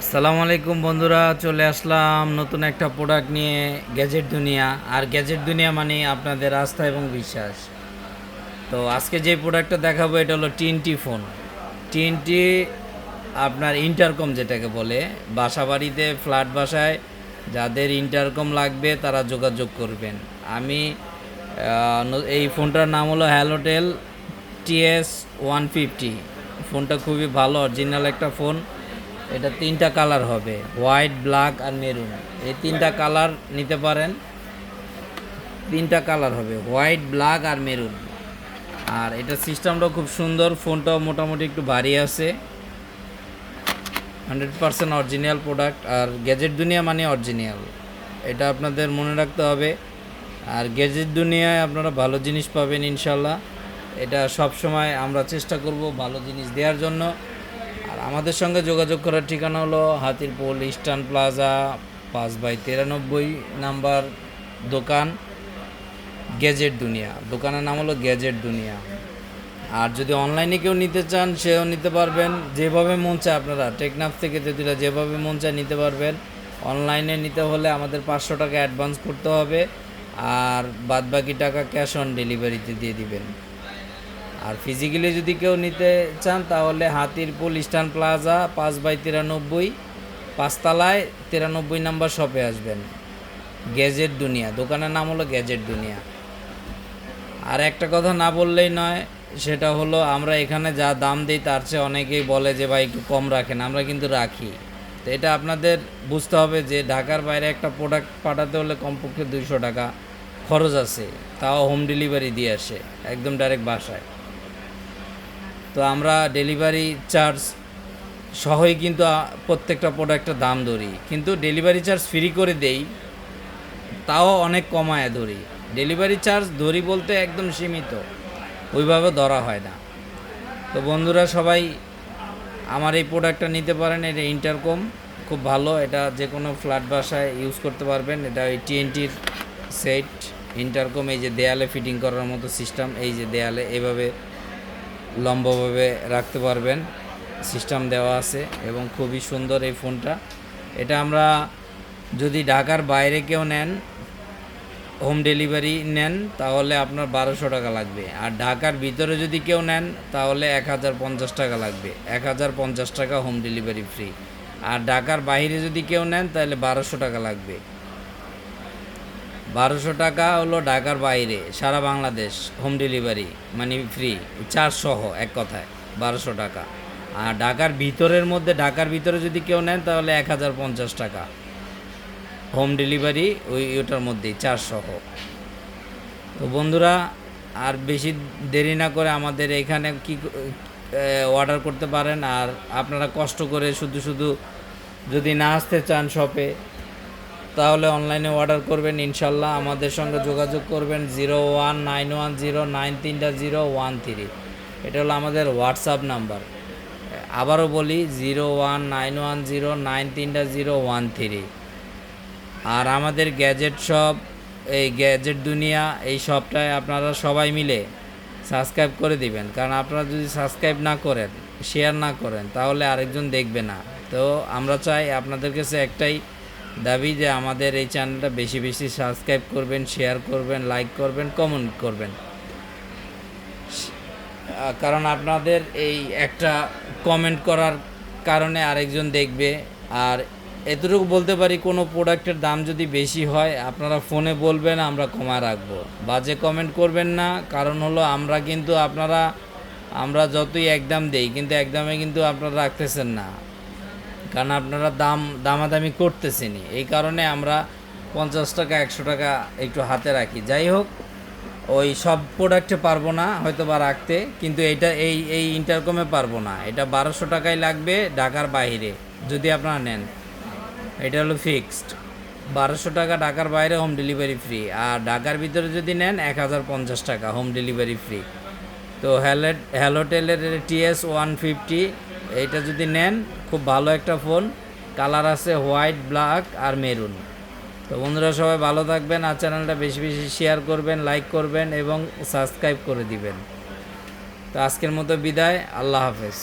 আসসালামু আলাইকুম বন্ধুরা, চলে আসলাম নতুন একটা প্রোডাক্ট নিয়ে গ্যাজেট দুনিয়া আর গ্যাজেট দুনিয়া মানে আপনাদের আস্থা এবং বিশ্বাস। তো আজকে যে প্রোডাক্টটা দেখাবো, এটা হলো টিএনটি ফোন টিএনটি আপনার ইন্টারকম যেটাকে বলে বাসা বাড়িতে ফ্ল্যাট বাসায়, যাদের ইন্টারকম লাগবে তারা যোগাযোগ করবেন। আমি এই ফোনটার নাম হলো হ্যালোটেল টিএস ওয়ান ফিফটি ফোনটা খুবই ভালো অরিজিনাল একটা ফোন এটা তিনটা কালার হবে, হোয়াইট, ব্ল্যাক আর মেরুন। এই তিনটা কালার নিতে পারেন। তিনটা কালার হবে, হোয়াইট, ব্ল্যাক আর মেরুন। আর এটা সিস্টেমটাও খুব সুন্দর, ফোনটাও মোটামুটি একটু ভারী আছে। হান্ড্রেড পার্সেন্ট অরিজিনাল প্রোডাক্ট আর গ্যাজেট দুনিয়া মানে অরিজিনাল। এটা আপনাদের মনে রাখতে হবে। আর গ্যাজেট দুনিয়ায় আপনারা ভালো জিনিস পাবেন ইনশাল্লাহ। এটা সব সময় আমরা চেষ্টা করব ভালো জিনিস দেওয়ার জন্য। আর আমাদের সঙ্গে যোগাযোগ করার ঠিকানা হলো হাতিরপুল ইস্টার্ন প্লাজা, পাঁচ বাই তিরানব্বই নাম্বার দোকান, গ্যাজেট দুনিয়া। দোকানের নাম হলো গ্যাজেট দুনিয়া। আর যদি অনলাইনে কেউ নিতে চান, সেও নিতে পারবেন। যেভাবে মন চায় আপনারা, টেকনাফ থেকে তেতুলা যেভাবে মন চায় নিতে পারবেন। অনলাইনে নিতে হলে আমাদের পাঁচশো টাকা অ্যাডভান্স করতে হবে। আর বাদবাকি টাকা ক্যাশ অন ডেলিভারিতে দিয়ে দিবেন। আর ফিজিক্যালি যদি কেউ নিতে চান, তাহলে হাতিরপুল ইস্টার্ন প্লাজা পাঁচ বাই তিরানব্বই, পাঁচতলায় তিরানব্বই নাম্বার শপে আসবেন। গ্যাজেট দুনিয়া দোকানের নাম হলো গ্যাজেট দুনিয়া আর একটা কথা না বললেই নয়, সেটা হলো আমরা এখানে যা দাম দিই, তার চেয়ে অনেকেই বলে যে, ভাই, একটু কম রাখেন, আমরা কিন্তু রাখি। তো এটা আপনাদের বুঝতে হবে যে, ঢাকার বাইরে একটা প্রোডাক্ট পাঠাতে হলে কমপক্ষে দুইশো টাকা খরচ আছে। তাও হোম ডেলিভারি দিয়ে আসে, একদম ডাইরেক্ট বাসায়। তো আমরা ডেলিভারি চার্জ সহই কিন্তু প্রত্যেকটা প্রোডাক্টের দাম ধরি। কিন্তু ডেলিভারি চার্জ ফ্রি করে দেই, তাও অনেক কমায় ধরি। ডেলিভারি চার্জ ধরি বলতে একদম সীমিত, ওইভাবে ধরা হয় না। তো বন্ধুরা সবাই, আমার এই প্রোডাক্টটা নিতে পারেন, এটা ইন্টারকম খুব ভালো। এটা যে কোনো ফ্ল্যাট বাসায় ইউজ করতে পারবেন। এটা ওই টিএনটির সেট ইন্টারকম এই যে দেয়ালে ফিটিং করার মতো সিস্টেম এই যে দেয়ালে এইভাবে লম্বভাবে রাখতে পারবেন। সিস্টেম দেওয়া আছে এবং খুবই সুন্দর এই ফোনটা। এটা আমরা যদি ঢাকার বাইরে কেউ নেন, হোম ডেলিভারি নেন, তাহলে আপনার বারোশো টাকা লাগবে। আর ঢাকার ভিতরে যদি কেউ নেন, তাহলে এক হাজার পঞ্চাশ টাকা লাগবে। এক হাজার পঞ্চাশ টাকা হোম ডেলিভারি ফ্রি। আর ঢাকার বাইরে যদি কেউ নেন, তাহলে বারোশো টাকা লাগবে। বারোশো টাকা হলো ঢাকার বাইরে, সারা বাংলাদেশ হোম ডেলিভারি মানে ফ্রি চার্জ সহ, এক কথায়, বারোশো টাকা। আর ঢাকার ভিতরের মধ্যে, ঢাকার ভিতরে যদি কেউ নেন, তাহলে এক হাজার পঞ্চাশ টাকা। হোম ডেলিভারি ওই ওটার মধ্যেই চার্জ সহ। তো বন্ধুরা, আর বেশি দেরি না করে আমাদের এখানে কি অর্ডার করতে পারেন। আর আপনারা কষ্ট করে শুধু শুধু যদি না আসতে চান শপে তাহলে অনলাইনে অর্ডার করবেন, ইনশাল্লাহ আমাদের সঙ্গে যোগাযোগ করবেন zero one nine one zero nine তিনটা জিরো ওয়ান থ্রি এটা হলো আমাদের হোয়াটসঅ্যাপ নাম্বার আবারও বলি zero one nine one zero nine তিনটা জিরো ওয়ান থ্রি আর আমাদের গ্যাজেট শপ এই গ্যাজেট দুনিয়া, এই শপটায় আপনারা সবাই মিলে সাবস্ক্রাইব করে দিবেন। কারণ আপনারা যদি সাবস্ক্রাইব না করেন শেয়ার না করেন, তাহলে আরেকজন দেখবে না। তো আমরা চাই আপনাদের কাছে একটাই দাবি যে আমাদের এই চ্যানেলটা বেশি বেশি সাবস্ক্রাইব করবেন শেয়ার করবেন লাইক করবেন কমেন্ট করবেন। কারণ আপনাদের এই একটা কমেন্ট করার কারণে আরেকজন দেখবে। আর এতটুকু বলতে পারি, কোনো প্রোডাক্টের দাম যদি বেশি হয়, আপনারা ফোনে বলবেন, আমরা কমা রাখব। বাজে কমেন্ট করবেন না, কারণ হলো আমরা কিন্তু আপনারা, আমরা যতই একদম দেই, কিন্তু একদমে কিন্তু আপনারা রাখতেছেন না। কারণ আপনারা দাম, দামাদামি করতেছেনই। এই কারণে আমরা পঞ্চাশ টাকা, একশো টাকা একটু হাতে রাখি। যাই হোক, ওই সব প্রোডাক্টে পারব না হয়তো বা রাখতে, কিন্তু এটা এই এই ইন্টারকমে পারব না। এটা বারোশো টাকায় লাগবে ঢাকার বাইরে, যদি আপনারা নেন। এটা হলো ফিক্সড বারোশো টাকা ঢাকার বাইরে হোম ডেলিভারি ফ্রি আর ঢাকার ভিতরে যদি নেন, এক হাজার পঞ্চাশ টাকা হোম ডেলিভারি ফ্রি তো হ্যালেট হ্যালোটেলের টিএস ওয়ান ফিফটি, এইটা যদি নেন খুব ভালো একটা ফোন। কালার আছে হোয়াইট, ব্ল্যাক আর মেরুন। তো বন্ধুরা, সবাই ভালো থাকবেন আর চ্যানেলটা বেশি বেশি শেয়ার করবেন, লাইক করবেন এবং সাবস্ক্রাইব করে দিবেন। তো আজকের মতো বিদায়, আল্লাহ হাফেজ।